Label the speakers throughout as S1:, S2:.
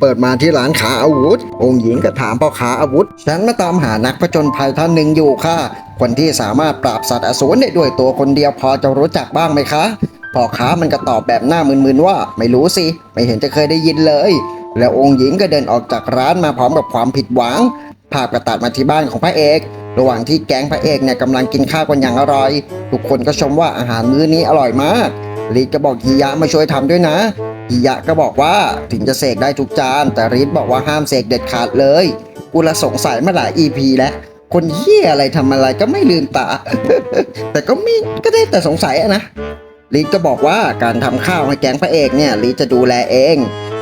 S1: เปิดมาที่ร้านขาอาวุธ องค์หญิงก็ถามพ่อค้าอาวุธ ฉันมาตามหานักผจญภัยท่านหนึ่งอยู่ค่ะ คนที่สามารถปราบสัตว์อสูรได้ด้วยตัวคนเดียวพอจะรู้จักบ้างไหมคะพ่อค้ามันก็ตอบแบบหน้ามึนๆว่า ไม่รู้สิ ไม่เห็นจะเคยได้ยินเลย แล้วองค์หญิงก็เดินออกจากร้านมาพร้อมกับความผิดหวัง ภาพกระตัดมาที่บ้านของพระเอกระหว่างที่แก๊งพระเอกเนี่ยกำลังกินข้าวกันอย่างอร่อย ทุกคนก็ชมว่าอาหารมื้อนี้อร่อยมากลีก็บอกฮิยะมาช่วยทำด้วยนะ ฮิยะก็บอกว่าถึงจะเสกได้ทุกจาน แต่รีดบอกว่าห้ามเสกเด็ดขาดเลย กูละสงสัยมาหลาย EP แล้ว คนเฮียอะไรทำอะไรก็ไม่ลืมตา แต่ก็ไม่ก็ได้แต่สงสัยนะลีดก็บอกว่าการทำข้าวให้แก๊งพระเอกเนี่ยลีดจะดูแลเอง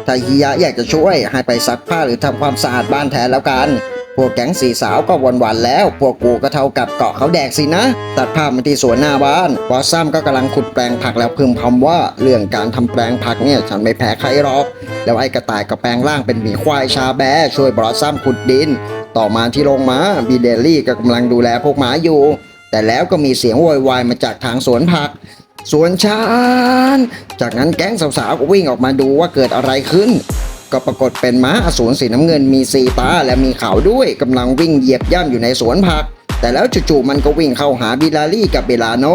S1: ถ้าฮิยะอยากจะช่วยให้ไปซักผ้าหรือทำความสะอาดบ้านแทนแล้วกัน พวกแก๊งสีสาวก็วนวันแล้ว พวกกูก็เท่ากับเกาะเขาแดกสินะ ตัดภาพมาที่สวนหน้าบ้านบอสซัมก็กำลังขุดแปลงผักแล้วพึมพำว่า เรื่องการทำแปลงผักเนี่ยฉันไม่แพ้ใครหรอก แล้วไอ้กระต่ายก็แปลงร่างเป็นหมีควายชาแบช่วยบอสซัมขุดดิน ต่อมาที่โรงม้าบีเดลลี่ก็กำลังดูแลพวกหมาอยู่ แต่แล้วก็มีเสียงโวยวายมาจากทางสวนผักสวนชาน จากนั้นแก๊งสาวๆก็วิ่งออกมาดูว่าเกิดอะไรขึ้น ก็ปรากฏเป็นม้าอสูรสีน้ำเงินมีสีตาและมีเขาด้วยกำลังวิ่งเหยียบย่ำอยู่ในสวนผัก แต่แล้วจู่ๆมันก็วิ่งเข้าหาบิลารี่กับเบลาโน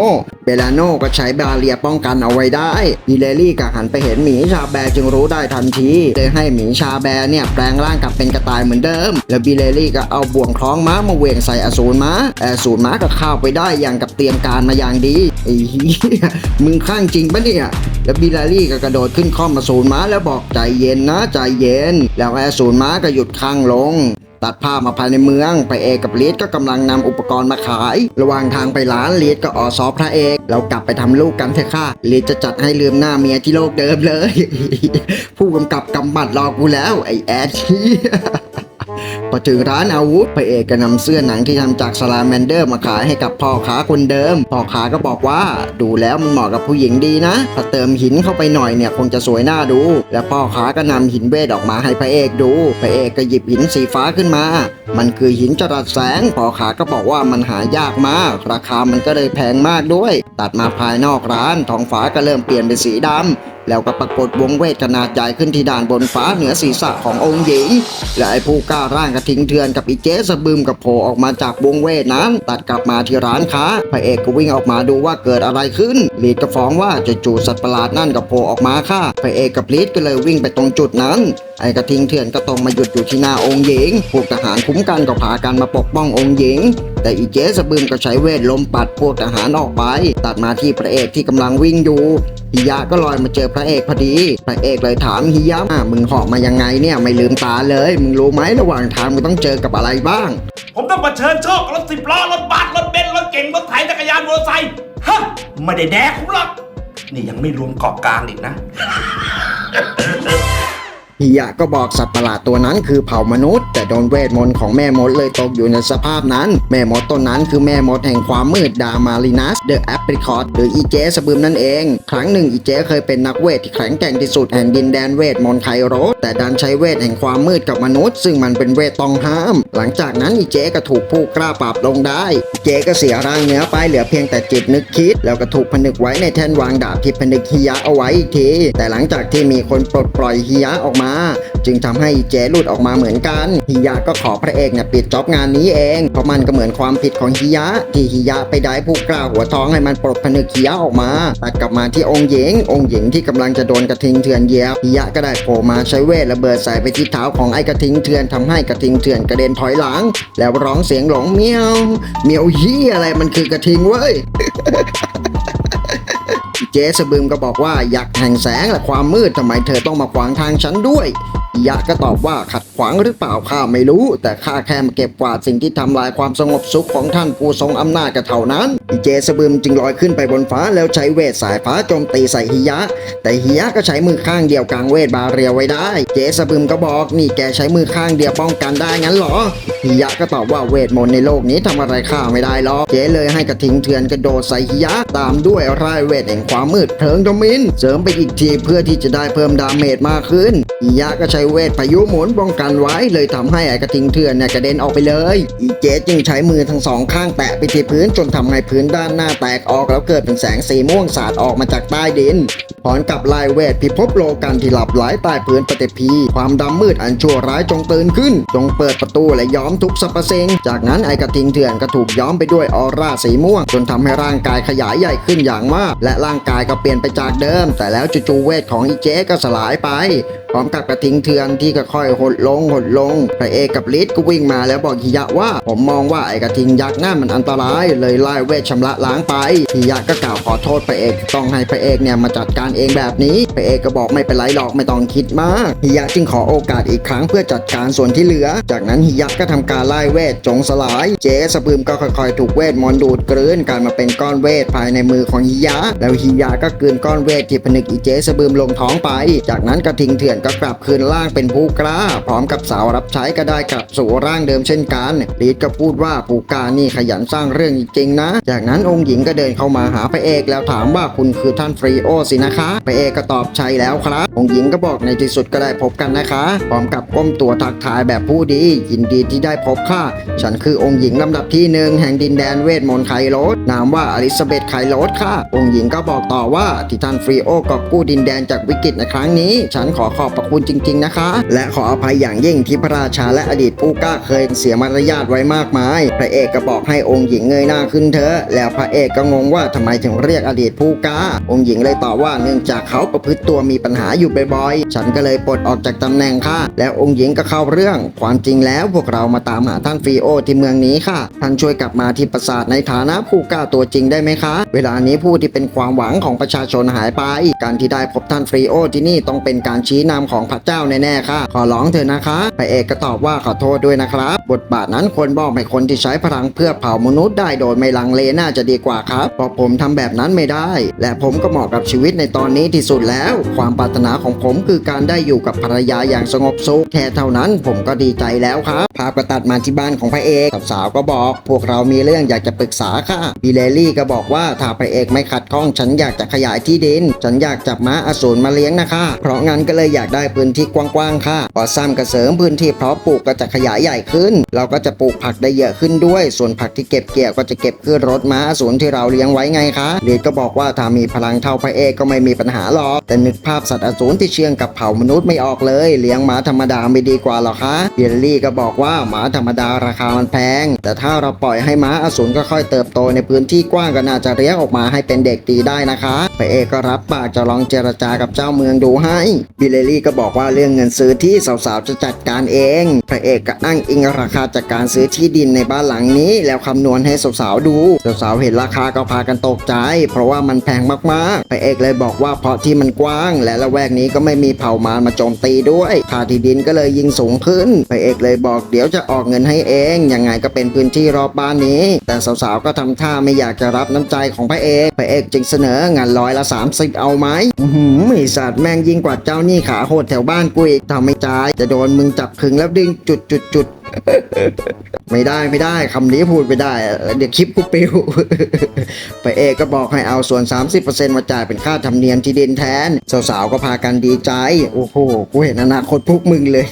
S1: เบลาโนก็ใช้บาเรียป้องกันเอาไว้ได้บิลารี่ก็หันไปเห็นหมีชาแบร์จึงรู้ได้ทันทีเลยให้หมีชาแบร์เนี่ยแปลงร่างกลับเป็นกระต่ายเหมือนเดิม แล้วบิลารี่ก็เอาบ่วงคล้องม้ามาเวงใส่อสูรม้าอสูรม้าก็เข้าไปได้อย่างกับเตรียมการมาอย่างดีไอ้เหี้ยมึงข้างจริงปะเนี่ยแล้วบิลารี่ก็กระโดดขึ้นข้อมอสูรม้าแล้วบอกใจเย็นนะใจเย็น แล้วไอ้อสูรม้าก็หยุดข้างลงตัดภาพมาภายในเมืองพระเอกกับเลีดก็กำลังนำอุปกรณ์มาขาย ระหว่างทางไปร้านเลีดก็ออซอพระเอกเรากลับไปทำลูกกันเถอะค่ะเลีดจะจัดให้ลืมหน้าเมียที่โลกเดิมเลย ผู้กำกับกำบัดรอกูแล้วไอแอด พอถึงร้านอาวุธพระเอกก็นำเสื้อหนังที่ทำจากสลาแมนเดอร์มาขายให้กับพ่อค้าคนเดิม พ่อค้าก็บอกว่าดูแล้วมันเหมาะกับผู้หญิงดีนะ ถ้าเติมหินเข้าไปหน่อยเนี่ยคงจะสวยน่าดู และพ่อค้าก็นำหินเวทออกมาให้พระเอกดู พระเอกก็หยิบหินสีฟ้าขึ้นมา มันคือหินจรัสแสง พ่อค้าก็บอกว่ามันหายากมาก ราคามันก็เลยแพงมากด้วย ตัดมาภายนอกร้านท้องฟ้าก็เริ่มเปลี่ยนเป็นสีดำแล้วก็ปรากฏวงเวทนาดใหญ่ขึ้นที่ด่านบนฟ้าเหนือศีรษะขององค์หญิง และไอ้ผู้กล้าร่างกระทิงเถื่อนกับอีเจสะบึมกับโผล่ออกมาจากวงเวทนั้น ตัดกลับมาที่ร้านค้า พระเอกก็วิ่งออกมาดูว่าเกิดอะไรขึ้นลีดก็ฟ้องว่าจู่สัตว์ประหลาดนั่นกับโผล่ออกมาค่ะ พระเอกกับลีดก็เลยวิ่งไปตรงจุดนั้น ไอ้กระทิงเถื่อนก็ตรงมาหยุดอยู่ที่หน้าองค์หญิง พวกทหารคุ้มกันก็พากันมาปกป้ององค์หญิง แต่อีเจสบึมก็ใช้เวทลมปัดพวกทหารออกไป ตัดมาที่พระเอกที่กำลังวิ่งอยู่ฮิยะก็ลอยมาเจอพระเอกพอดี พระเอกเลยถามฮิยะอะมึงเหาะมายังไงเนี่ยไม่ลืมตาเลย มึงรู้ไหมระหว่างทางมึงต้องเจอกับอะไรบ้าง
S2: ผมต้องเผชิญโชครถสิบล้อรถบัสรถเบนซ์รถเก๋งรถไถจักรยานมอเตอร์ไซค์ฮะไม่ได้แดกผมหรอกนี่ยังไม่รวมเกาะกลางอีกนะ
S1: ฮิยะก็บอกสัตว์ประหลาดตัวนั้นคือเผ่ามนุษย์ แต่โดนเวทมนต์ของแม่มดเลยตกอยู่ในสภาพนั้น แม่มดตนนั้นคือแม่มดแห่งความมืดดามารินัสเดอะแอปริคอตหรืออีเจสบึมนั่นเอง ครั้งหนึ่งอีเจเคยเป็นนักเวทที่แข็งแกร่งที่สุดแห่งดินแดนเวทมนต์ไคโรแต่ดันใช้เวทแห่งความมืดกับมนุษย์ ซึ่งมันเป็นเวทต้องห้าม หลังจากนั้นอีเจก็ถูกผู้กล้าปราบลงได้เจก็เสียร่างเนื้อไปเหลือเพียงแต่จิตนึกคิด แล้วก็ถูกผนึกไว้ในแท่นวางดาบที่ผนึกฮิยะเอาไว้อีกทีแต่หลังจากที่มีคนปลดปล่อยฮิยะออกมาจึงทำให้เจหลุดออกมาเหมือนกันฮิยะก็ขอพระเอกเนี่ยปิดจ็อบงานนี้เองเพราะมันก็เหมือนความผิดของฮิยะที่ฮิยะไปได้ผู้กล้าหัวท้องให้มันปลดผนึกฮิยะออกมาตัดกลับมาที่องค์หญิง องค์หญิงที่กำลังจะโดนกระทิงเถื่อนเยียบฮิยะก็ได้โผล่มาใช้เวทระเบิดใส่ไปที่เท้าของไอ้กระทิงเถื่อนทำให้กระทิงเถื่อนกระเด็นถอยหลัง แล้วร้องเสียงหลงเมียวเมียวเฮียอะไรมันคือกระทิงเว้ย เจสบึมก็บอกว่าอยากแห่งแสงและความมืดทำไมเธอต้องมาขวางทางฉันด้วย ยะก็ตอบว่าขัดขวางหรือเปล่าข้าไม่รู้ แต่ข้าแค่มาเก็บกวาดสิ่งที่ทำลายความสงบสุขของท่านผู้ทรงอำนาจก็เท่านั้น เจสบึมจึงลอยขึ้นไปบนฟ้าแล้วใช้เวทสายฟ้าโจมตีใส่ฮิยะ แต่ฮิยะก็ใช้มือข้างเดียวกลางเวทบาเรียวไว้ได้ เจสบึมก็บอกนี่แกใช้มือข้างเดียวป้องกันได้งั้นเหรอฮิยะก็ตอบว่าเวทมนต์ในโลกนี้ทำอะไรข้าไม่ได้หรอกเจเลยให้กระทิงเถื่อนกระโดดใส่ฮิยะตามด้วยร่ายเวทแห่งความมืดเพลิงดมิน เสริมไปอีกทีเพื่อที่จะได้เพิ่มดาเมจมากขึ้น อียะก็ใช้เวทพายุหมุนป้องกันไว้เลยทำให้ไอกระทิงเถื่อนเนี่ยกระเด็นออกไปเลย อีเจจึงใช้มือทั้งสองข้างแตะไปที่พื้นจนทำให้พื้นด้านหน้าแตกออกแล้วเกิดเป็นแสงสีม่วงสาดออกมาจากใต้ดินพร้อมกับลายเวทพิภพโลกันที่หลับไหลใต้พื้นปฏิพี ความดำมืดอันชั่วร้ายจงตื่นขึ้น จงเปิดประตูและย้อมทุกสรรพสิ่งจากนั้นไอกระทิงเถื่อนก็ถูกย้อมไปด้วยออร่าสีม่วง จนทำให้ร่างกายขยายใหญ่ขึ้นอย่างมาก และร่างกายก็เปลี่ยนไปจากเดิม แต่แล้วจู่ๆเวทของอีเจ๊ก็สลายไปพร้อมกับกระทิงเถื่อนที่ก็ค่อยหดลงหดลงพระเอกกับลิศก็วิ่งมาแล้วบอกฮิยะว่า ผมมองว่าไอ้กระทิงยักษ์นั่นมันอันตราย เลยไล่เวทชำระล้างไปฮิยะก็กล่าวขอโทษพระเอกต้องให้พระเอกเนี่ยมาจัดการเองแบบนี้พระเอกก็บอกไม่เป็นไรหรอกไม่ต้องคิดมากฮิยะจึงขอโอกาสอีกครั้งเพื่อจัดการส่วนที่เหลือ จากนั้นฮิยะก็ทำการไล่เวทจงสลาย เจสะพืมก็ค่อยๆ ถูกเวทมนต์ดูดกลืนกลายมาเป็นก้อนเวทภายในมือของฮิยะ แล้วฮิยะก็กลืนก้อนเวทที่ผนึกอีเจสะบืมลงท้องไป จากนั้นกระทิงเถื่อนก็กลับคืนร่างเป็นผู้กล้า พร้อมกับสาวรับใช้ก็ได้กลับสู่ร่างเดิมเช่นกันลีดก็พูดว่าผู้กานี่ขยันสร้างเรื่องจริงๆนะ จากนั้นองค์หญิงก็เดินเข้ามาหาพระเอกแล้วถามว่าคุณคือท่านฟรีโอสินะคะพระเอกก็ตอบใช่แล้วครับองหญิงก็บอกในที่สุดก็ได้พบกันนะคะพร้อมกับก้มตัวทักทายแบบผู้ดี ยินดีที่ได้พบค่ะ ฉันคือองค์หญิงลำดับที่หนึ่งแห่งดินแดนเวทมนต์ไคโรส นามว่าอลิซาเบธไคโรสค่ะ องค์หญิงก็บอกต่อว่าที่ท่านฟรีโอกอบกู้ดินแดนจากวิกฤตในครั้งนี้ ฉันขอขอบพระคุณจริง ๆนะคะ และขออภัยอย่างยิ่งที่พระราชาและอดีตผู้กล้าเคยเสียมารยาทไว้มากมาย พระเอกก็บอกให้องค์หญิงเงยหน้าขึ้นเถอะแล้วพระเอกก็งงว่าทำไมถึงเรียกอดีตผู้กล้า องค์หญิงเลยตอบว่าเนื่องจากเขาประพฤติตัวมีปัญหาอยู่บ่อยๆ ฉันก็เลยปลดออกจากตำแหน่งค่ะ แล้วองค์หญิงก็เข้าเรื่อง ความจริงแล้วพวกเรามาตามหาท่านฟรีโอที่เมืองนี้ค่ะ ท่านช่วยกลับมาที่ปราสาทในฐานะผู้กล้าตัวจริงได้ไหมคะ เวลานี้ผู้ที่เป็นความหวังของประชาชนหายไป การที่ได้พบท่านฟรีโอที่นี่ต้องเป็นการชี้นำของพระเจ้าแน่ๆค่ะ ขอร้องเถอะนะคะพระเอกก็ตอบว่าขอโทษด้วยนะครับ บทบาทนั้นควรบอกให้คนที่ใช้พลังเพื่อเผามนุษย์ได้โดยไม่ลังเลน่าจะดีกว่าครับเพราะผมทำแบบนั้นไม่ได้ และผมก็เหมาะกับชีวิตในตอนนี้ที่สุดแล้ว ความปรารถนาของผมคือการได้อยู่กับภรรยาอย่างสงบสุขแค่เท่านั้นผมก็ดีใจแล้วครับ ภาพก็ตัดมาที่บ้านของพระเอกสาวก็บอก พวกเรามีเรื่องอยากจะปรึกษาค่ะบีเลลี่ก็บอกว่าถ้าพระเอกไม่ขัดข้องฉันอยากจะขยายที่ดิน ฉันอยากจับม้าอสูรมาเลี้ยงนะคะ เพราะงั้นก็เลยอยากได้พื้นที่กว้างๆค่ะพอซ้ำกระเสริมพื้นที่เพาะปลูกก็จะขยายใหญ่ขึ้น เราก็จะปลูกผักได้เยอะขึ้นด้วย ส่วนผักที่เก็บเกี่ยวก็จะเก็บขึ้นรถม้าอสูรที่เราเลี้ยงไว้ไงคะลีดก็บอกว่าถ้ามีพลังเท่าพระเอกก็ไม่มีปัญหาหรอกแต่นึกภาพสัตว์อสูรที่เชื่องกับเผ่ามนุษย์ไม่ออกเลย เลี้ยงหมาธรรมดาไม่ดีกว่าหรอคะเบลลี่ก็บอกว่าหมาธรรมดาราคามันแพง แต่ถ้าเราปล่อยให้ม้าอสูรก็ค่อยเติบโตในพื้นที่กว้างก็น่าจะเลี้ยงออกมาให้เป็นเด็กดีได้นะคะพระเอกก็รับปากจะลองเจรจากับเจ้าเมืองดูให้บิเลลี่ก็บอกว่าเรื่องเงินซื้อที่สาวๆจะจัดการเอง พระเอกก็อ้างอิงราคาจากการซื้อที่ดินในบ้านหลังนี้ แล้วคำนวณให้สาวๆดูสาวๆเห็นราคาก็พากันตกใจ เพราะว่ามันแพงมากๆพระเอกเลยบอกว่าเพราะที่มันกว้าง และละแวกนี้ก็ไม่มีเผ่ามารมาโจมตีด้วยค่าที่ดินก็เลยยิ่งสูงขึ้นพระเอกเลยบอกเดี๋ยวี๋ยวจะออกเงินให้เองยังไงก็เป็นพื้นที่รอบบ้านนี้ แต่สาวๆก็ทำท่าไม่อยากจะรับน้ำใจของพระเอกพระเอกจึงเสนองานร้อยละ 30 เอาไหมหืมไอสัตว์แม่งยิ่งกว่าเจ้านี่ขาโหดแถวบ้านกูอีกทำไม่จ่ายจะโดนมึงจับขึงแล้วดึงจุดจุดจุด ไม่ได้ไม่ได้คำนี้พูดไม่ได้ เดี๋ยวคลิปกูปิวไปเอกก็บอกให้เอาส่วน 30%มาจ่ายเป็นค่าธรรมเนียมที่ดินแทน สาวๆก็พากันดีใจ โอ้โห กูเห็นอนาคตพวกมึงเลย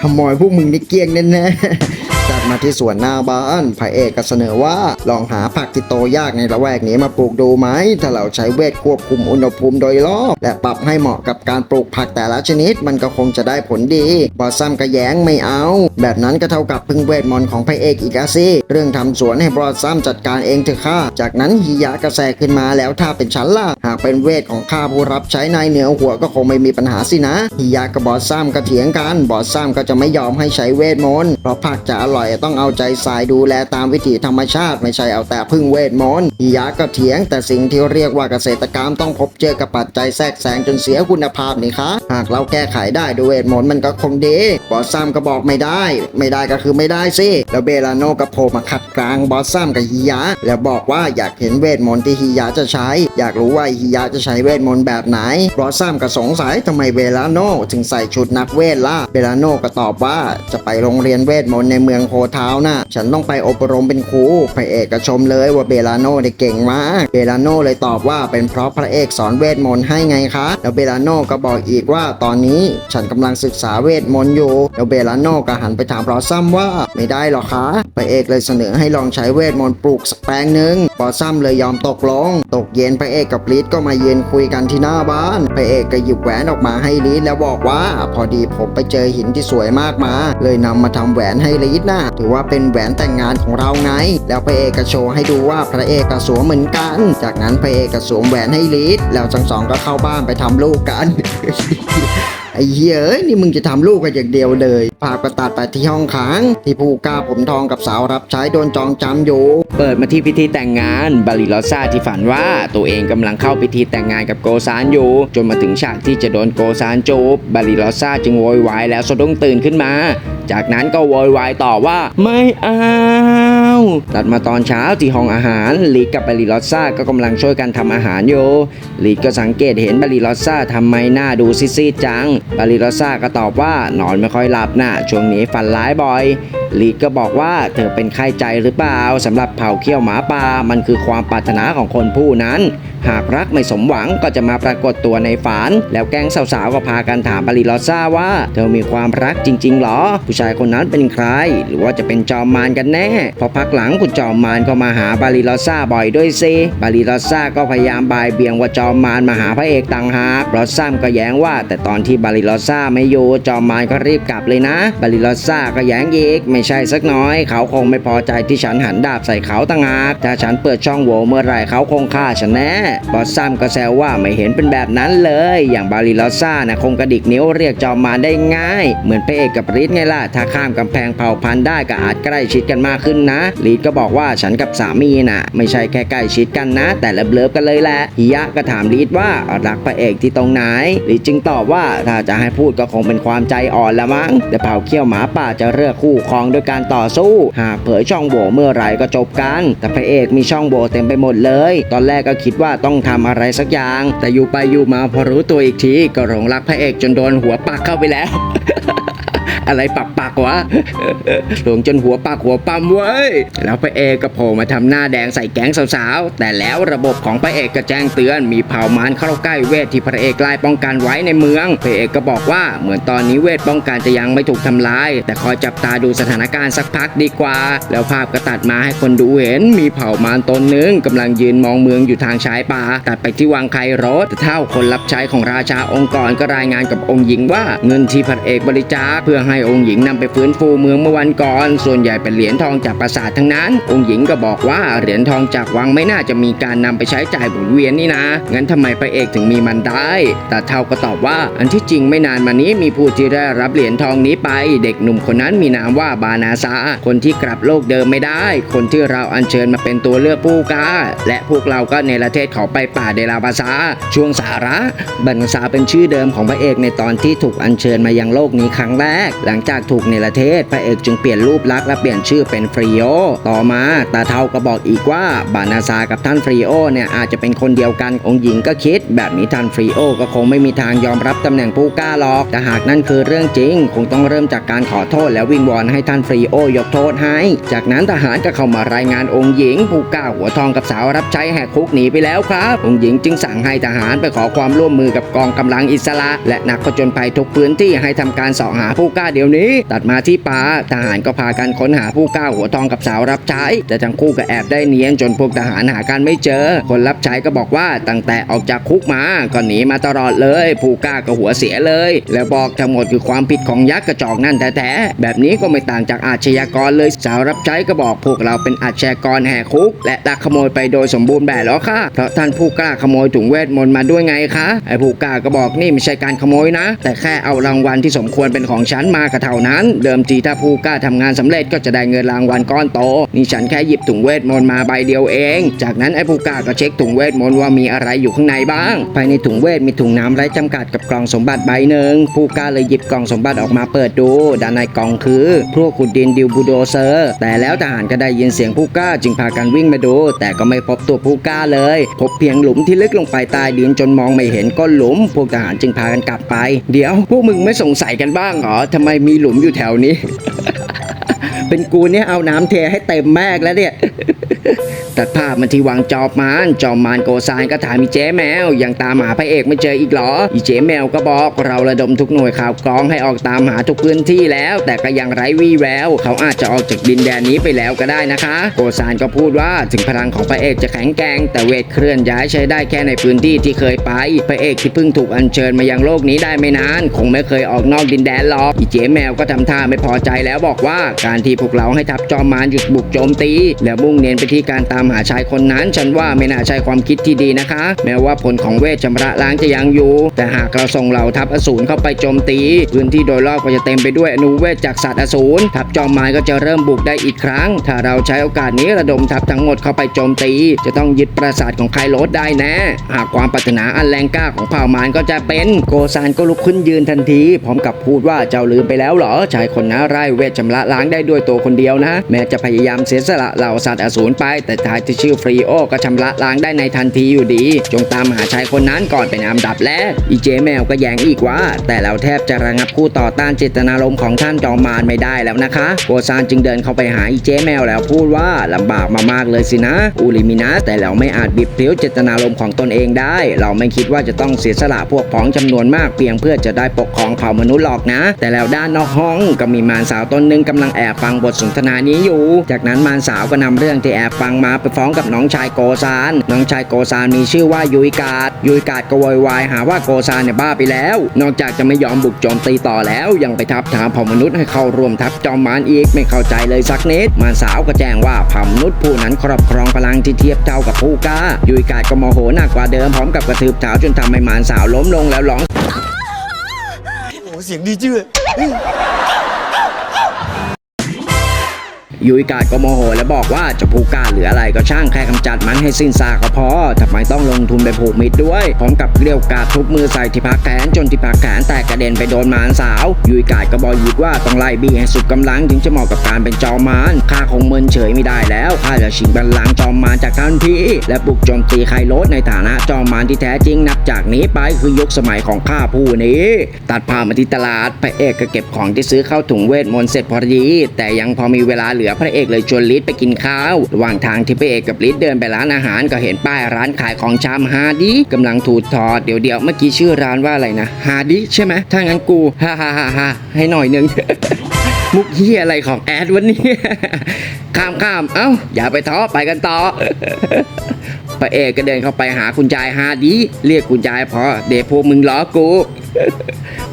S1: ขโมยพวกมึงนี่เกลี้ยงแน่ๆ จัดมาที่สวนหน้าบ้านพระเอกก็เสนอว่าลองหาผักที่โตยากในละแวกนี้มาปลูกดูไหม ถ้าเราใช้เวทควบคุมอุณหภูมิโดยรอบ และปรับให้เหมาะกับการปลูกผักแต่ละชนิด มันก็คงจะได้ผลดี บอสซัมก็แย้งไม่เอา แบบนั้นก็เท่ากับพึ่งเวทมนต์ของพระเอกอีกอสิเรื่องทำสวนให้บอสซัมจัดการเองเถอะค่ะ จากนั้นฮิยะก็แทกขึ้นมาแล้วถ้าเป็นฉันล่ะหากเป็นเวทของข้าผู้รับใช้นายเหนือหัวก็คงไม่มีปัญหาสินะฮิยะกับบอสซัมก็เถียงกัน บอสซัมก็จะไม่ยอมให้ใช้เวทมนต์เพราะผักจะอร่อยต้องเอาใจใส่ดูแลตามวิถีธรรมชาติ ไม่ใช่เอาแต่พึ่งเวทมนต์ฮิยะก็เถียง แต่สิ่งที่เรียกว่าเกษตรกรรมต้องพบเจอกับปัจจัยแทรกแซงจนเสียคุณภาพนี่คะหากเราแก้ไขได้ด้วยเวทมนต์มันก็คงดีบอสซัมก็บอกไม่ได้ ไม่ได้ก็คือไม่ได้สิแล้วเบลาโนก็โผล่มาขัดกลางบอสซัมกับฮิยะแล้วบอกว่าอยากเห็นเวทมนต์ที่ฮิยะจะใช้ อยากรู้ว่าฮิยะจะใช้เวทมนต์แบบไหนบอสซัมก็สงสัยทำไมเบลาโนถึงใส่ชุดนักเวทล่ะเบลาโนก็ตอบว่าจะไปโรงเรียนเวทมนต์ในเมืองโฮเท้าน่ะฉันต้องไปอบรมเป็นครูพระเอกก็ชมเลยว่าเบลาโน่ได้เก่งมากเบลาโน่เลยตอบว่าเป็นเพราะพระเอกสอนเวทมนต์ให้ไงคะแล้วเบลาโน่ก็บอกอีกว่าตอนนี้ฉันกำลังศึกษาเวทมนต์อยู่แล้วเบลาโน่ก็หันไปถามบอซัมว่าไม่ได้หรอคะพระเอกเลยเสนอให้ลองใช้เวทมนต์ปลูกสักแปลงหนึ่งบอซัมเลยยอมตกลง ตกเย็นพระเอกกับลีดก็มาเยืนคุยกันที่หน้าบ้านพระเอกก็หยิบแหวนออกมาให้ลีดแล้วบอกว่า พอดีผมไปเจอหินที่สวยมากมา เลยนำมาทำแหวนให้ลีดนะถือว่าเป็นแหวนแต่งงานของเราไง แล้วพระเอกก็โชว์ให้ดูว่าพระเอกก็สวมเหมือนกัน จากนั้นพระเอกก็สวมแหวนให้ลิศแล้วทั้งสองก็เข้าบ้านไปทำลูกกัน ไอ้เหี้ยเอ้ยนี่มึงจะทำลูกกันอย่างเดียวเลยภาพก็ตัดไปที่ห้องขังที่ผู้กล้าผมทองกับสาวรับใช้โดนจองจำอยู่
S3: เปิดมาที่พิธีแต่งงานบาริลอซ่าที่ฝันว่าตัวเองกำลังเข้าพิธีแต่งงานกับโกซานอยู่ จนมาถึงฉากที่จะโดนโกซานจูบบาริลอซ่าจึงโวยวายแล้วสะดุ้งตื่นขึ้นมา จากนั้นก็โวยวายต่อว่าไม่เอา ตัดมาตอนเช้าที่ห้องอาหารลีดกับบาริลอซ่าก็กำลังช่วยกันทำอาหารอยู่ลีดก็สังเกตเห็นบาริลอซ่าทำไมหน้าดูซีดๆจังบาริลอซ่าก็ตอบว่านอนไม่ค่อยหลับนะช่วงนี้ฝันร้ายบ่อยลีดก็บอกว่าเธอเป็นไข้ใจหรือเปล่าสำหรับเผ่าเขี้ยวหมาป่ามันคือความปรารถนาของคนผู้นั้น หากรักไม่สมหวังก็จะมาปรากฏตัวในฝัน แล้วแก๊งสาวๆก็พากันถามบาริลอซ่าว่า เธอมีความรักจริง ๆ หรอ ผู้ชายคนนั้นเป็นใคร หรือว่าจะเป็นจอมมารกันแน่พอพักหลังคุณจอมมารก็มาหาบาริลอซ่าบ่อยด้วยสิบาริลอซ่าก็พยายามบายเบี่ยงว่าจอมมารมาหาพระเอกต่างหากลอซัมก็แย้งว่า แต่ตอนที่บาริลอซ่าไม่อยู่จอมมารก็รีบกลับเลยนะ บาริลอซ่าก็แย้งอีกไม่ใช่สักน้อย เขาคงไม่พอใจที่ฉันหันดาบใส่เขาต่างหากถ้าฉันเปิดช่องโหว่เมื่อไหร่เขาคงฆ่าฉันแน่บอสซัมก็แซวว่าไม่เห็นเป็นแบบนั้นเลย อย่างบาริลอซ่านะคงกระดิกนิ้วเรียกจอมมารได้ง่าย เหมือนพระเอกกับรีดไงล่ะ ถ้าข้ามกำแพงเผ่าพันธุ์ได้ก็อาจใกล้ชิดกันมากขึ้นนะรีดก็บอกว่าฉันกับสามีน่ะ ไม่ใช่แค่ใกล้ชิดกันนะ แต่เลิฟกันเลยแหละฮิยะก็ถามรีดว่ารักพระเอกที่ตรงไหนรีดจึงตอบว่าถ้าจะให้พูดก็คงเป็นความใจอ่อนละมั้งแต่เผ่าเขี้ยวหมาป่าจะเลือกคู่ครองด้วยการต่อสู้ หากเผยช่องโหว่เมื่อไหร่ก็จบกัน แต่พระเอกมีช่องโหว่เต็มไปหมดเลย ตอนแรกก็คิดว่าต้องทำอะไรสักอย่าง แต่อยู่ไปอยู่มาพอรู้ตัวอีกทีก็หลงรักพระเอกจนโดนหัวปักเข้าไปแล้ว อะไรปักปักวะหลงจนหัวปากหัวปั๊มเว้ย แล้วพระเอกก็โผล่มาทำหน้าแดงใส่แก๊งสาวๆ แต่แล้วระบบของพระเอกก็แจ้งเตือน มีเผ่ามารเข้าใกล้เวทที่พระเอกไล่ป้องกันไว้ในเมือง พระเอกก็บอกว่าเหมือนตอนนี้เวทป้องกันจะยังไม่ถูกทำลาย แต่คอยจับตาดูสถานการณ์สักพักดีกว่า แล้วภาพก็ตัดมาให้คนดูเห็น มีเผ่ามารตนหนึ่งกำลังยืนมองเมืองอยู่ทางชายป่าตัดไปที่วังไคโรสแต่เท่าคนรับใช้ของราชาองค์กรก็รายงานกับองค์หญิงว่าเงินที่พระเอกบริจาคเพื่อให้องค์หญิงนำไปฟื้นฟูเมืองเมื่อวันก่อน ส่วนใหญ่เป็นเหรียญทองจากปราสาททั้งนั้น องค์หญิงก็บอกว่าเหรียญทองจากวังไม่น่าจะมีการนำไปใช้จ่ายหมุนเวียนนี่นะ งั้นทำไมพระเอกถึงมีมันได้ แต่เท่าก็ตอบว่าอันที่จริงไม่นานมานี้มีผู้ที่ได้รับเหรียญทองนี้ไป เด็กหนุ่มคนนั้นมีนามว่าบานาซา คนที่กลับโลกเดิมไม่ได้ คนที่เราอัญเชิญมาเป็นตัวเลือกผู้กล้า และพวกเราก็เนประเทศเขาไปป่าเดลาบาซา ช่วงสาระบานาซาเป็นชื่อเดิมของพระเอกในตอนที่ถูกอัญเชิญมายังโลกนี้ครั้งแรกหลังจากถูกเนรเทศ พระเอกจึงเปลี่ยนรูปลักษณ์และเปลี่ยนชื่อเป็นฟรีโอต่อมาตาเทาก็บอกอีกว่าบานาซากับท่านฟรีโอเนี่ยอาจจะเป็นคนเดียวกันองค์หญิงก็คิด แบบนี้ท่านฟรีโอก็คงไม่มีทางยอมรับตำแหน่งผู้กล้าหรอกแต่หากนั่นคือเรื่องจริง คงต้องเริ่มจากการขอโทษและวิงวอนให้ท่านฟรีโอยกโทษให้ จากนั้นทหารก็เข้ามารายงานองค์หญิง ผู้กล้าหัวทองกับสาวรับใช้แหกคุกหนีไปแล้วครับ องค์หญิงจึงสั่งให้ทหารไปขอความร่วมมือกับกองกำลังอิสระ และนักผจญภัยทุกพื้นที่ให้ทำการสาะหาผู้กล้าเดี๋ยวนี้ ตัดมาที่ป่าทหารก็พากันค้นหาผู้กล้าหัวทองกับสาวรับใช้ แต่ทั้งคู่ก็แอบได้เนียนจนพวกทหารหากันไม่เจอ คนรับใช้ก็บอกว่าตั้งแต่ออกจากคุกมาก็หนีมาตลอดเลย ผู้กล้าก็หัวเสียเลย แล้วบอกทั้งหมดคือความผิดของยักษ์กระจอกนั่นแท้ๆแบบนี้ก็ไม่ต่างจากอาชญากรเลยสาวรับใช้ก็บอกพวกเราเป็นอาชญากรแหกคุก และลักขโมยไปโดยสมบูรณ์แบบแล้วค่ะ เพราะท่านผู้กล้าขโมยถุงเวทมนต์มาด้วยไงคะไอ้ผู้กล้าก็บอกนี่ไม่ใช่การขโมยนะ แต่แค่เอารางวัลที่สมควรเป็นของฉันมาก็เท่านั้น เดิมทีถ้าผู้กล้าทำงานสำเร็จก็จะได้เงินรางวัลก้อนโต นี่ฉันแค่หยิบถุงเวทมนต์มาใบเดียวเอง จากนั้นไอ้ผู้กล้าก็เช็คถุงเวทมนต์ว่ามีอะไรอยู่ข้างในบ้าง ภายในถุงเวทมีถุงน้ำไร้จำกัดกับกล่องสมบัติใบหนึ่ง ผู้กล้าเลยหยิบกล่องสมบัติออกมาเปิดดู ด้านในกล่องคือพวกขุดดินดิวบูโดเซอร์ แต่แล้วทหารก็ได้ยินเสียงผู้กล้าจึงพากันวิ่งมาดู แต่ก็ไม่พบตัวผู้กล้าเลย พบเพียงหลุมที่ลึกลงไปใต้ดินจนมองไม่เห็นก้นหลุม พวกทหารจึงพากันกลับไป เดี๋ยวพวกมึงไม่สงสัยกันบ้างเหรอทำไมมมีหลุมอยู่แถวนี้ เป็นกูเนี่ยเอาน้ำเทให้เต็มแมกแล้วเนี่ยตัดภาพมาที่วังจอบมาน จอมมานโกซานก็ถามอีเจ๊แมว ยังตามหาพระเอกไม่เจออีกหรอ อีเจ๊แมวก็บอกเราระดมทุกหน่วยข่าวกรองให้ออกตามหาทุกพื้นที่แล้ว แต่ก็ยังไร้วี่แวว เขาอาจจะออกจากดินแดนนี้ไปแล้วก็ได้นะคะ โกซานก็พูดว่าถึงพลังของพระเอกจะแข็งแกร่งแต่เวทเคลื่อนย้ายใช้ได้แค่ในพื้นที่ที่เคยไป พระเอกที่เพิ่งถูกอัญเชิญมายังโลกนี้ได้ไม่นาน คงไม่เคยออกนอกดินแดนหรอก อีเจ๊แมวก็ทำท่าไม่พอใจแล้วบอกว่าการที่พวกเราให้ทัพจอมมารหยุดบุกโจมตี แล้วมุ่งเน้นไปที่การตามหาชายคนนั้น ฉันว่าไม่น่าใช่ความคิดที่ดีนะคะ แม้ว่าผลของเวทชำระล้างจะยังอยู่ แต่หากเราส่งเหล่าทัพอสูรเข้าไปโจมตี พื้นที่โดยรอบก็จะเต็มไปด้วยอนุเวทจากสัตว์อสูรทัพจอมมารก็จะเริ่มบุกได้อีกครั้ง ถ้าเราใช้โอกาสนี้ระดมทัพทั้งหมดเข้าไปโจมตี จะต้องยึดปราสาทของไคโรสได้แน่หากความปรารถนาอันแรงกล้าของเผ่ามารก็จะเป็นโกซานก็ลุกขึ้นยืนทันทีพร้อมกับพูดว่าเจ้าลืมไปแล้วเหรอชายคนนั้นไร้เวทชำระล้างได้ด้วยตัวคนเดียวนะ แม้จะพยายามเสียสละเหล่าสัตว์อสูรไป แต่ชายที่ชื่อฟรีโอก็ชำระล้างได้ในทันทีอยู่ดี จงตามหาชายคนนั้นก่อนเป็นอันดับแรกอีเจแมวก็แย้งอีกว่า แต่เราแทบจะระงับผู้ต่อต้านเจตนารมณ์ของท่านจอมมารไม่ได้แล้วนะคะโกซานจึงเดินเข้าไปหาอีเจแมวแล้วพูดว่าลำบากมามากเลยสินะ อูลิมินะแต่เราไม่อาจบิดพลิ้วเจตนารมณ์ของตนเองได้ เราไม่คิดว่าจะต้องเสียสละพวกพ้องจำนวนมากเพียงเพื่อจะได้ปกครองเผ่ามนุษย์หรอกนะ แต่แล้วด้านนอกห้องก็มีมารสาวตนหนึ่งกำลังแอบฟังบทสนทนานี้อยู่ จากนั้นมารสาวก็นำเรื่องที่แอบฟังมาไปฟ้องกับน้องชายโกซาน น้องชายโกซานมีชื่อว่ายุยกาดยุยกาดก็โวยวายหาว่าโกซานเนี่ยบ้าไปแล้ว นอกจากจะไม่ยอมบุกโจมตีต่อแล้ว ยังไปทับทามเผ่ามนุษย์ให้เข้าร่วมทัพจอมมารอีกไม่เข้าใจเลยสักนิดมารสาวก็แจ้งว่าเผ่ามนุษย์ผู้นั้นครอบครองพลังที่เทียบเท่ากับผู้กล้ายุยกาดก็โมโหหนักกว่าเดิมพร้อมกับกระทืบเท้าจนทำให้มารสาวล้มลงแล้วร้อง
S4: โอ้เสียงดีจื้อ
S3: ยุยกาดก็โมโหและบอกว่าจะผูกกล้าหรืออะไรก็ช่างแค่กำจัดมันให้สิ้นซากก็พอทำไมต้องลงทุนไปผูกมิดด้วยพร้อมกับเกลียวกาดทุบมือใส่ที่พักแขนจนที่พักแขนแตกกระเด็นไปโดนมารสาวยุยกาดก็บอกอีกว่าต้องไล่บี้ให้สุดกำลังถึงจะเหมาะกับการเป็นจอมมารข้าคงเมินเฉยไม่ได้แล้วข้าจะชิงบัลลังก์จอมมารจากท่านพี่และบุกโจมตีไคโรสในฐานะจอมมารที่แท้จริงนับจากนี้ไปคือยุคสมัยของข้าผู้นี้ ตัดภามาที่ตลาดพระเอกก็เก็บของที่ซื้อเข้าถุงเวทมนต์เสร็จพอดี แต่ยังพอมีเวลาเหลือพระเอกเลยชวนลิศไปกินข้าว ระหว่างทางที่พระเอกกับลิศเดินไปร้านอาหารก็เห็นป้ายร้านขายของชำฮาดีกำลังถูดทอดเดี๋ยวเดี๋ยวเมื่อกี้ชื่อร้านว่าอะไรนะฮาดีใช่ไหมถ้างั้นกูฮ่าฮ่าฮ่าฮ่าให้หน่อยนึงมุกเฮียอะไรของแอดวันนี้ข้ามข้ามเอ้าอย่าไปท้อไปกันต่อพระเอกก็เดินเข้าไปหาคุณยายฮาดี เรียกคุณยายพอเดี๋ยวพวกมึงล้อกู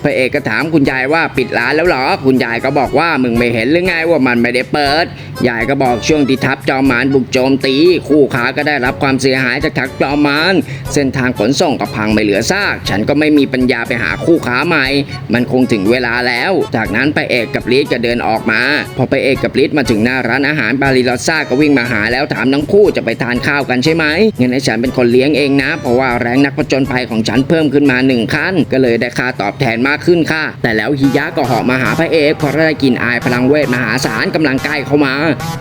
S3: ระเอกก็ถามคุณยายว่าปิดร้านแล้วเหรอ คุณยายก็บอกว่ามึงไม่เห็นหรือไงว่ามันไม่ได้เปิด ยายก็บอกช่วงที่ทัพจอมมารบุกโจมตี คู่ค้าก็ได้รับความเสียหายจากทัพจอมมารเส้นทางขนส่งก็พังไม่เหลือซาก ฉันก็ไม่มีปัญญาไปหาคู่ค้าใหม่ มันคงถึงเวลาแล้ว จากนั้นพระเอกกับลิศก็เดินออกมา พอพระเอกกับลิศมาถึงหน้าร้านอาหารบาริลอซ่าก็วิ่งมาหาแล้วถามทั้งคู่จะไปทานข้าวกันใช่ไหมงั้นให้ฉันเป็นคนเลี้ยงเองนะ เพราะว่าแรงนักผจญภัยของฉันเพิ่มขึ้นมาหนึ่งขั้นก็เลยได้ค่าตอบแทนมากขึ้นค่ะ แต่แล้วฮิยะก็เหาะมาหาพระเอกเพราะได้กินอายพลังเวทมหาศาลกำลังใกล้เข้ามา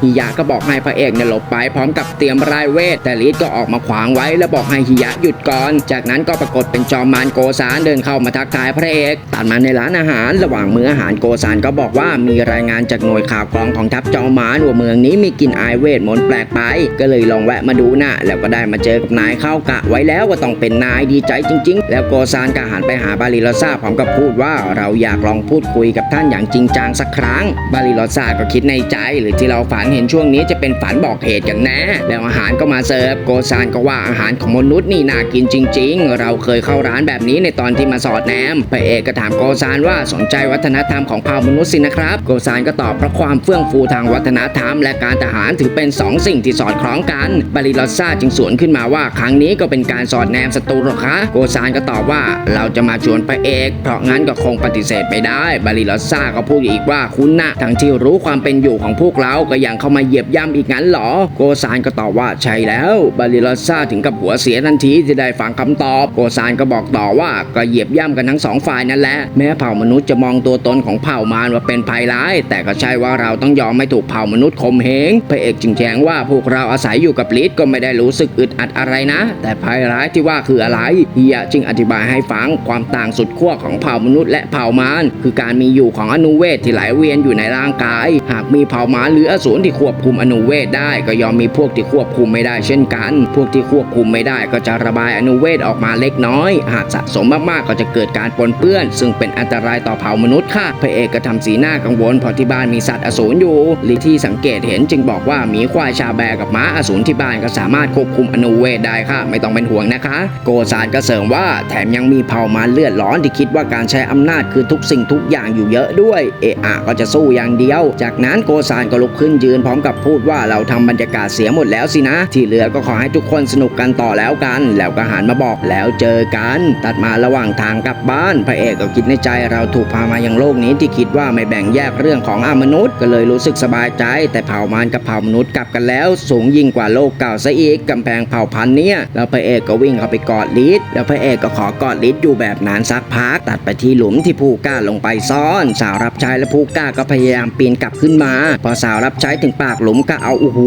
S3: ฮิยะก็บอกให้พระเอกเนี่ยหลบไปพร้อมกับเตรียมรายเวท แต่ลิศก็ออกมาขวางไว้ แล้วบอกให้ฮิยะหยุดก่อน จากนั้นก็ปรากฏเป็นจอมมารโกซานเดินเข้ามาทักทายพระเอกตัดมาในร้านอาหาร ระหว่างมื้ออาหารโกซานก็บอกว่ามีรายงานจากหน่วยข่าวกรองของทัพจอมมารว่าเมืองนี้มีกลิ่นอายเวทมนต์แปลกไป ก็เลยลองแวะมาดูนะแล้วก็ได้มาเจอกับนายเข้ากะไว้แล้วว่าต้องเป็นนายดีใจจริง ๆ แล้วโกซานก็หันไปหาบาลิลอซ่าพร้อมกับพูดว่าเราอยากลองพูดคุยกับท่านอย่างจริงจังสักครั้ง บาลิลอซ่าก็คิดในใจหรือที่เราฝันเห็นช่วงนี้จะเป็นฝันบอกเหตุกันแน่แล้วอาหารก็มาเสิร์ฟโกซานก็ว่าอาหารของมนุษย์นี่น่ากินจริง ๆ เราเคยเข้าร้านแบบนี้ในตอนที่มาสอดแนมพระเอกก็ถามโกซานว่าสนใจวัฒนธรรมของเผ่ามนุษย์สินะครับ โกซานก็ตอบเพราะความเฟื่องฟูทางวัฒนธรรม และการทหารถือเป็นสองสิ่งที่สอดคล้องกัน บาลิลอซ่าจึงสวนขึ้นมาว่าครั้งนี้ก็เป็นการสอดแนมศัตรูหรอคะ โกซานก็ตอบว่าเราจะมาชวนพระเอกเพราะงั้นก็คงปฏิเสธไม่ได้ บาลิลอซ่าก็พูดอีกว่าคุณนะทั้งที่รู้ความเป็นอยู่ของพวกเราก็ยังเข้ามาเหยียบย่ำอีกงั้นหรอ โกซานก็ตอบว่าใช่แล้ว บาลิลอซ่าถึงกับหัวเสียทันทีที่ได้ฟังคำตอบ โกซานก็บอกต่อว่าก็เหยียบย่ำกันทั้งสองฝ่ายนั่นแหละ แม้เผ่ามนุษย์จะมองตัวตนของเผ่ามารว่าเป็นภัยร้าย แต่ก็ใช่ว่าเราต้องยอมไม่ถูกเผ่ามนุษย์ข่มเหง พระเอกจึงแจ้งว่าพวกเราอาศัยอยู่กับลิศก็ไม่ได้รู้สึกอึดอัดอะไรนะ แต่ภัยร้ายที่ว่าคืออะไรเฮียจึงอธิบายให้ฟังความต่างสุดขั้วของเผ่าามนุษย์และเผ่ามารคือการมีอยู่ของอนุเวทที่ไหลเวียนอยู่ในร่างกาย หากมีเผ่ามารหรืออสูรที่ควบคุมอนุเวทได้ ก็ยอมมีพวกที่ควบคุมไม่ได้เช่นกัน พวกที่ควบคุมไม่ได้ก็จะระบายอนุเวทออกมาเล็กน้อย หากสะสมมากๆก็จะเกิดการปนเปื้อน ซึ่งเป็นอันตรายต่อเผ่ามนุษย์ค่ะพระเอกก็ทำสีหน้ากังวลเพราะที่บ้านมีสัตว์อสูรอยู่ลิที่สังเกตเห็นจึงบอกว่ามีควายชาแบกับม้าอสูรที่บ้านก็สามารถควบคุมอนุเวทได้ค่ะ ไม่ต้องเป็นห่วงนะคะ โกซานก็เสริมว่าแถมยังมีเผ่ามารเลือดร้อนที่คิดว่าการใช้อำนาจคือทุกสิ่งทุกอย่างอยู่เยอะด้วย เอะอะก็จะสู้อย่างเดียว จากนั้นโกซานก็ลุกขึ้นยืนพร้อมกับพูดว่าเราทำบรรยากาศเสียหมดแล้วสินะ ที่เหลือก็ขอให้ทุกคนสนุกกันต่อแล้วกัน แล้วก็หันมาบอกแล้วเจอกัน ตัดมาระหว่างทางกลับบ้านพระเอกก็คิดในใจเราถูกพามายังโลกนี้ที่คิดว่าไม่แบ่งแยกเรื่องของอมนุษย์ ก็เลยรู้สึกสบายใจ แต่เผ่ามารกับเผ่ามนุษย์กลับกันแล้ว สูงยิ่งกว่าโลกเก่าซะอีกกำแพงเผ่าพันธุ์เนี่ยแล้วพระเอกก็วิ่งเข้าไปกอดลิศแล้วพระเอกก็ขอกอดลิศอยู่แบบนานสักพักตัดไปที่หลุมที่ผู้กล้าลงไปซ่อน สาวรับใช้และผู้กล้าก็พยายามปีนกลับขึ้นมา พอสาวรับใช้ถึงปากหลุมก็เอาโอ้โห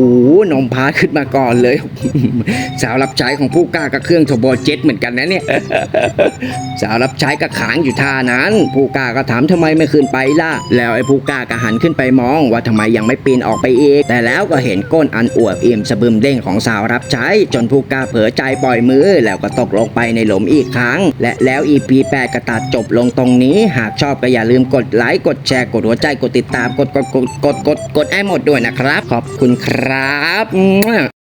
S3: นมพาขึ้นมาก่อนเลย สาวรับใช้ของผู้กล้าก็เครื่องโทรโบเจ็ตเหมือนกันนะเนี่ยสาวรับใช้ก็ขางอยู่ท่านั้น ผู้กล้าก็ถามทำไมไม่ขึ้นไปล่ะ แล้วไอ้ผู้กล้าก็หันขึ้นไปมองว่าทำไมยังไม่ปีนออกไปอีก แต่แล้วก็เห็นก้นอันอวบอิ่มสะบึมเด้งของสาวรับใช้ จนผู้กล้าเผลอใจปล่อยมือแล้วก็ตกลงไปในหลุมอีกครั้ง และแล้ว EP 8ก็ตัดจบลงตรงนี้ หากชอบก็อย่าลืมกดไลค์กดแชร์กดหัวใจกดติดตามกดกดกดกดกดกดให้หมดด้วยนะครับ ขอบคุณครับ